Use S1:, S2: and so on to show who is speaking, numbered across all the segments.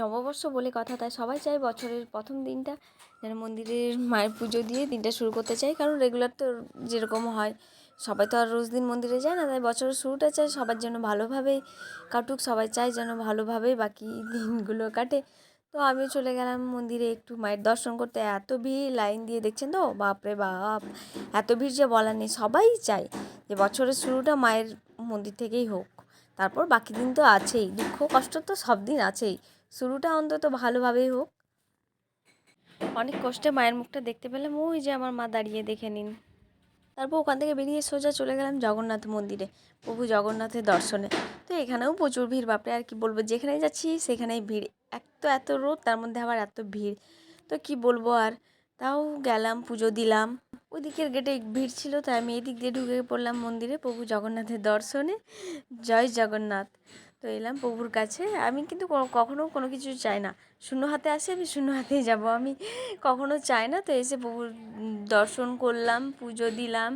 S1: নববর্ষ বলে কথা, তাই সবাই চায় বছরের প্রথম দিনটা যেন মন্দিরের মায়ের পুজো দিয়ে দিনটা শুরু করতে চাই কারণ রেগুলার তো যেরকম হয়, সবাই তো আর রোজ দিন মন্দিরে যায় না, তাই বছরের শুরুটা চায় সবার জন্য ভালোভাবেই কাটুক, সবাই চায় যেন ভালোভাবেই বাকি দিনগুলো কাটে। তো আমিও চলে গেলাম মন্দিরে একটু মায়ের দর্শন করতে। এত ভিড়, লাইন দিয়ে দেখছেন তো? বাপরে বাপ, এত ভিড় যে বলার নেই, সবাই চায় যে বছরের শুরুটা মায়ের মন্দির থেকেই হোক। তারপর বাকি দিন তো আছেই দুঃখ কষ্ট তো সব দিন আছেই। শুরুটা অন্তত ভালোভাবেই হোক। অনেক কষ্টে মায়ের মুখটা দেখতে পেলাম ওই যে আমার মা দাঁড়িয়ে দেখে নিন। তারপর ওখান থেকে বেরিয়ে সোজা চলে গেলাম জগন্নাথ মন্দিরে প্রভু জগন্নাথের দর্শনে। তো এখানেও প্রচুর ভিড় বাপরে আর কি বলব যেখানেই যাচ্ছি সেখানেই ভিড়। এক তো এত রোদ তার মধ্যে আবার এত ভিড়। তো কি বলব আর তাও গেলাম পুজো দিলাম। ওদিকের গেটে ভিড় ছিল, তাই আমি এদিক দিয়ে ঢুকে পড়লাম মন্দিরে প্রভু জগন্নাথের দর্শনে। জয় জগন্নাথ। তো এলাম প্রভুর কাছে। আমি কিন্তু কখনো কোনো কিছু চাই না। শূন্য হাতে আসি, আমি শূন্য হাতেই যাব। আমি কখনো চাই না। তো এসে প্রভুর দর্শন করলাম, পুজো দিলাম,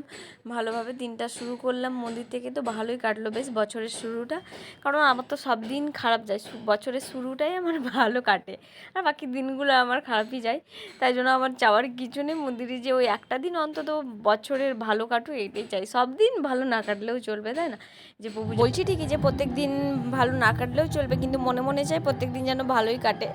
S1: ভালোভাবে দিনটা শুরু করলাম। মন্দির থেকে তো ভালোই কাটলো বেশ বছরের শুরুটা। কারণ আমার তো সব দিন খারাপ যায়। বছরের শুরুটাই আমার ভালো কাটে। আর বাকি দিনগুলো আমার খারাপই যায়। তাই জন্য আমার চাওয়ার কিছু নেই। মন্দিরে যে ওই একটা দিন অন্তত বছরের ভালো কাটুক, এটাই চাই। সব দিন ভালো না কাটলেও চলবে, তাই না? যে প্রভু বলছি ঠিকই যে প্রত্যেক দিন ভালো না কাটলেও চলবে কিন্তু মনে মনে চাই প্রত্যেক দিন যেন ভালোই কাটে।